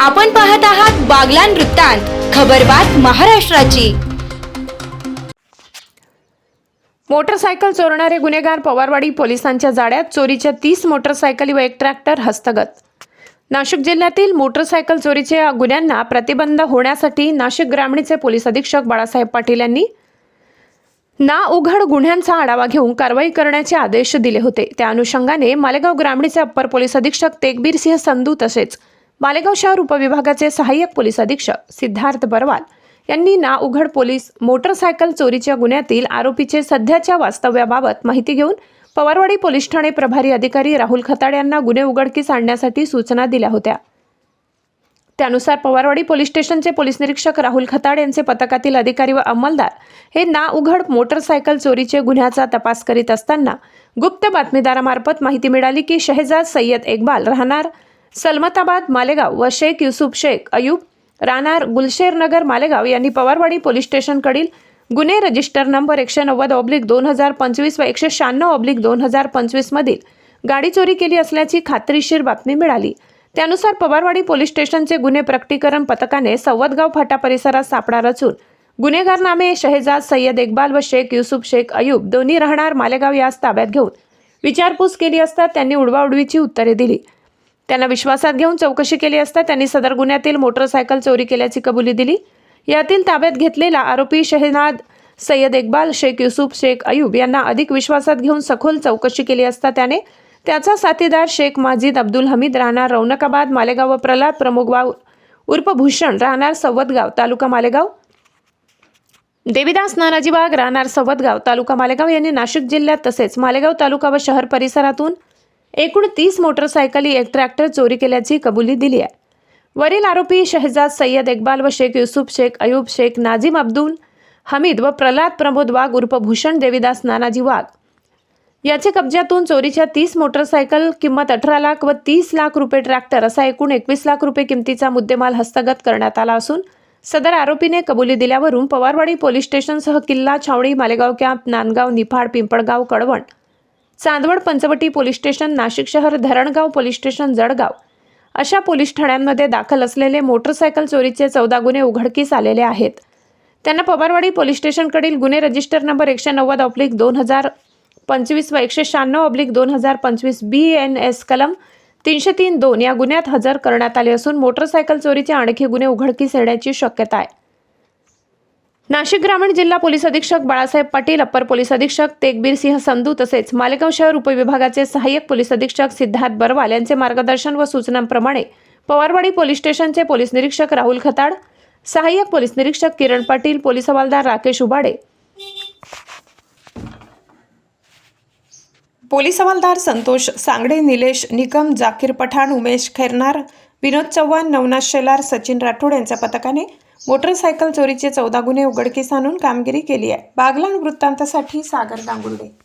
आपण पाहत आहात बागलान वृत्तांत खबरबात महाराष्ट्राची. मोटरसायकल चोरणारे गुन्हेगार पवारवाडी पोलिसांच्या जाळ्यात चोरीच्या तीस मोटरसायकली व एक ट्रॅक्टर हस्तगत. नाशिक जिल्ह्यातील मोटरसायकल चोरीच्या गुन्ह्यांना प्रतिबंध होण्यासाठी नाशिक ग्रामीणचे पोलीस अधीक्षक बाळासाहेब पाटील यांनी ना उघड गुन्ह्यांचा आढावा घेऊन कारवाई करण्याचे आदेश दिले होते. त्या अनुषंगाने मालेगाव ग्रामीणचे अप्पर पोलीस अधीक्षक तेगबीर सिंह संधू तसेच मालेगाव शहर उपविभागाचे सहाय्यक पोलीस अधीक्षक सिद्धार्थ बरवाल यांनी ना उघड पोलीस मोटरसायकल चोरीच्या गुन्ह्यातील आरोपीचे सध्याच्या वास्तव्याबाबत माहिती घेऊन पवारवाडी पोलीस ठाणे प्रभारी अधिकारी राहुल खताड यांना गुन्हे उघडकीस आणण्यासाठी सूचना दिल्या होत्या. त्यानुसार पवारवाडी पोलीस स्टेशनचे पोलीस निरीक्षक राहुल खताड यांचे पथकातील अधिकारी व अंमलदार हे ना उघड मोटरसायकल चोरीचे गुन्ह्याचा तपास करीत असताना गुप्त बातमीदारामार्फत माहिती मिळाली की शहजाद सय्यद इक्बाल राहणार सलमताबाद मालेगाव व शेख युसुफ शेख अयूब राहणार गुलशेरनगर मालेगाव यांनी पवारवाडी पोलीस स्टेशनकडील गुन्हे रजिस्टर नंबर एकशे नव्वद ऑब्लिक दोन हजार पंचवीस व एकशे शहाण्णव ऑब्लिक दोन हजार पंचवीसमधील गाडी चोरी केली असल्याची खात्रीशीर बातमी मिळाली. त्यानुसार पवारवाडी पोलीस स्टेशनचे गुन्हे प्रकटीकरण पथकाने सव्वदगाव फाटा परिसरात सापळा रचून गुन्हेगार नामे शहेजाद सय्यद इक्बाल व शेख युसुफ शेख अयूब दोन्ही राहणार मालेगाव यास ताब्यात घेऊन विचारपूस केली असता त्यांनी उडवाउडवीची उत्तरे दिली. त्यांना विश्वासात घेऊन चौकशी केली असता त्यांनी सदर गुन्ह्यातील मोटरसायकल चोरी केल्याची कबुली दिली. यातील ताब्यात घेतलेला आरोपी शहनाद सय्यद इक्बाल शेख युसुफ शेख अयूब यांना अधिक विश्वासात घेऊन सखोल चौकशी केली असता त्याने त्याचा साथीदार शेख माजिद अब्दुल हमीद राहणार रौनकाबाद मालेगाव व प्रल्हाद प्रमुखबाव उर्फ भूषण राहणार सवदगाव तालुका मालेगाव. देवीदास नानाजी बाग राहणार सवदगाव तालुका मालेगाव. यांनी नाशिक जिल्ह्यात तसेच मालेगाव तालुका व शहर परिसरातून एकूण तीस मोटरसायकली एक ट्रॅक्टर चोरी केल्याची कबुली दिली आहे. वरील आरोपी शहजाद सय्यद इक्बाल व शेख युसुफ शेख अयूब शेख नाझीम अब्दुल हमीद व प्रल्हाद प्रमोद वाघ उर्फ भूषण देवीदास नानाजी वाघ. याचे कब्ज्यातून चोरीच्या तीस मोटरसायकल किंमत अठरा लाख व तीस लाख रुपये ट्रॅक्टर असा एकूण एकवीस लाख रुपये किमतीचा मुद्देमाल हस्तगत करण्यात आला असून सदर आरोपीने कबुली दिल्यावरून पवारवाडी पोलीस स्टेशनसह किल्ला छावणी Malegaon camp Nandgaon Niphad Pimpalgaon Kalwan Chandwad Panchavati police station Nashik शहर धरणगाव पोलीस स्टेशन जळगाव. अशा पोलीस ठाण्यांमध्ये दाखल असलेले मोटरसायकल चोरीचे चौदा गुन्हे उघडकीस आलेले आहेत. त्यांना पवारवाडी पोलीस स्टेशनकडील गुन्हे रजिस्टर नंबर एकशे नव्वद ऑब्लिक दोन हजार पंचवीस व एकशे शहाण्णव ऑब्लिक दोन हजार पंचवीस बी एन एस कलम तीनशे तीन दोन या गुन्ह्यात हजर करण्यात आले असून मोटरसायकल चोरीचे आणखी गुन्हे उघडकीस येण्याची शक्यता आहे. नाशिक ग्रामीण जिल्हा पोलीस अधीक्षक बाळासाहेब पाटील अप्पर पोलीस अधीक्षक तेगबीर सिंह संधू तसेच मालेगाव शहर उपविभागाचे सहाय्यक पोलीस अधीक्षक सिद्धार्थ बरवाल यांचे मार्गदर्शन व सूचनांप्रमाणे पवारवाडी पोलीस स्टेशनचे पोलीस निरीक्षक राहुल खताड सहाय्यक पोलीस निरीक्षक किरण पाटील पोलीस हवालदार राकेश उबाडे. पोलीस हवालदार संतोष सांगडे निलेश निकम जाकीर पठाण उमेश खैरनार विनोद चव्हाण नवनाथ शेलार सचिन राठोड यांच्या पथकाने मोटरसायकल चोरीचे चौदा गुन्हे उघडकीस आणून कामगिरी केली आहे. बागलाण वृत्तांतासाठी सागर गांगुर्डे.